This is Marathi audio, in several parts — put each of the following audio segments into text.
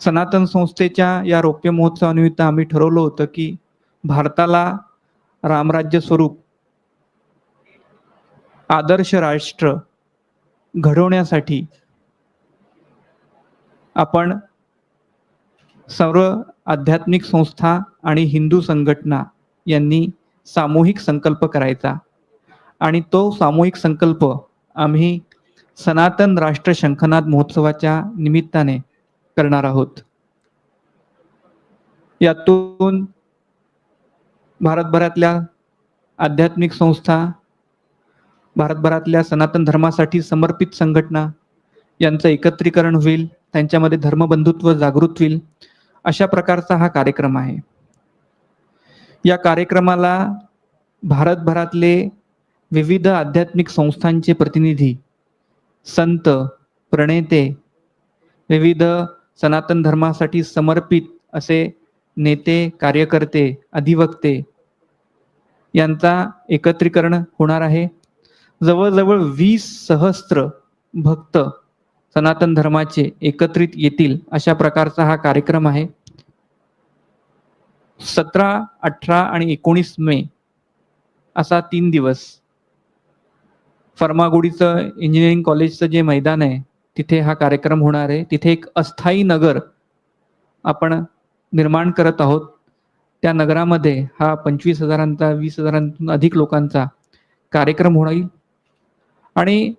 सनातन संस्थेच्या या रौप्य महोत्सवानिमित्त आम्ही ठरवलं होतं की भारताला रामराज्य स्वरूप आदर्श राष्ट्र घडवण्यासाठी आपण सर्व आध्यात्मिक संस्था आणि हिंदू संघटना यांनी सामूहिक संकल्प करायचा. आणि तो सामूहिक संकल्प आम्ही सनातन राष्ट्र शंखनाद महोत्सवाच्या निमित्ताने करणार आहोत. यातून भारतभरातल्या आध्यात्मिक संस्था भारतभरातल्या सनातन धर्मासाठी समर्पित संघटना यांचं एकत्रीकरण होईल त्यांच्यामध्ये धर्मबंधुत्व जागृत होईल अशा प्रकारचा हा कार्यक्रम आहे. या कार्यक्रमाला भारतभरातले विविध आध्यात्मिक संस्थांचे प्रतिनिधी संत प्रणेते विविध सनातन धर्मासाठी समर्पित असे नेते कार्यकर्ते अधिवक्ते यांचा एकत्रीकरण होणार आहे. जवळजवळ वीस सहस्त्र भक्त सनातन धर्माचे एकत्रित येतील अशा प्रकारचा हा कार्यक्रम आहे. सतरा अठरा आणि एकोणीस मे असा तीन दिवस. फर्मागुडीचं इंजिनिअरिंग कॉलेजचं जे मैदान आहे तिथे हा कार्यक्रम होणार आहे. तिथे एक अस्थायी नगर आपण निर्माण करत आहोत. त्या नगरामध्ये हा पंचवीस हजारांचा वीस हजारांतून अधिक लोकांचा कार्यक्रम होईल. आणि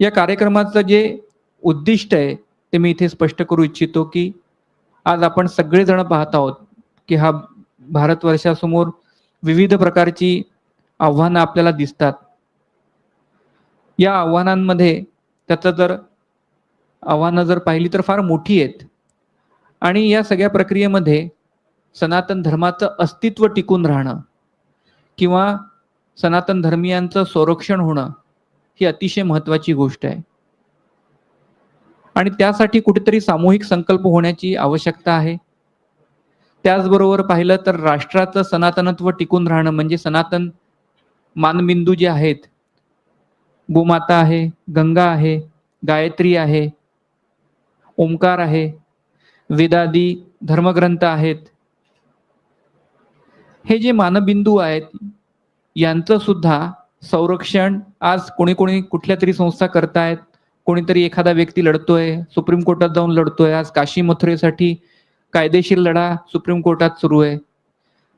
या कार्यक्रमाचं जे उद्दिष्ट आहे ते मी इथे स्पष्ट करू इच्छितो की आज आपण सगळेजण पाहत आहोत की हा भारतवर्षासमोर विविध प्रकारची आव्हानं आपल्याला दिसतात. या आव्हानांमध्ये त्याचं जर आव्हानं जर पाहिली तर फार मोठी आहेत. आणि या सगळ्या प्रक्रियेमध्ये सनातन धर्माचं अस्तित्व टिकून राहणं किंवा सनातन धर्मियांचं संरक्षण होणं ही अतिशय महत्वाची गोष्ट आहे. आणि त्यासाठी कुठेतरी सामूहिक संकल्प होण्याची आवश्यकता आहे. त्याचबरोबर पाहिलं तर राष्ट्राचं सनातनत्व टिकून राहणं म्हणजे सनातन मानबिंदू जे आहेत गोमाता आहे गंगा आहे गायत्री आहे ओंकार आहे वेदादी धर्मग्रंथ आहेत. हे जे मानबिंदू आहेत यांचं सुद्धा संरक्षण आज कोणी कोणी कुठल्या तरी संस्था करतायत. कोणीतरी एखादा व्यक्ती लढतोय सुप्रीम कोर्टात जाऊन लढतोय. आज काशी मथुरेसाठी कायदेशीर लढा सुप्रीम कोर्टात सुरू आहे.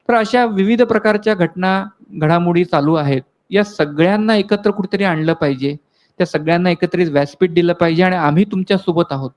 तर अशा विविध प्रकारच्या घटना घडामोडी चालू आहेत. या सगळ्यांना एकत्र कुठेतरी आणलं पाहिजे. त्या सगळ्यांना एकत्रित व्यासपीठ दिलं पाहिजे आणि आम्ही तुमच्यासोबत आहोत.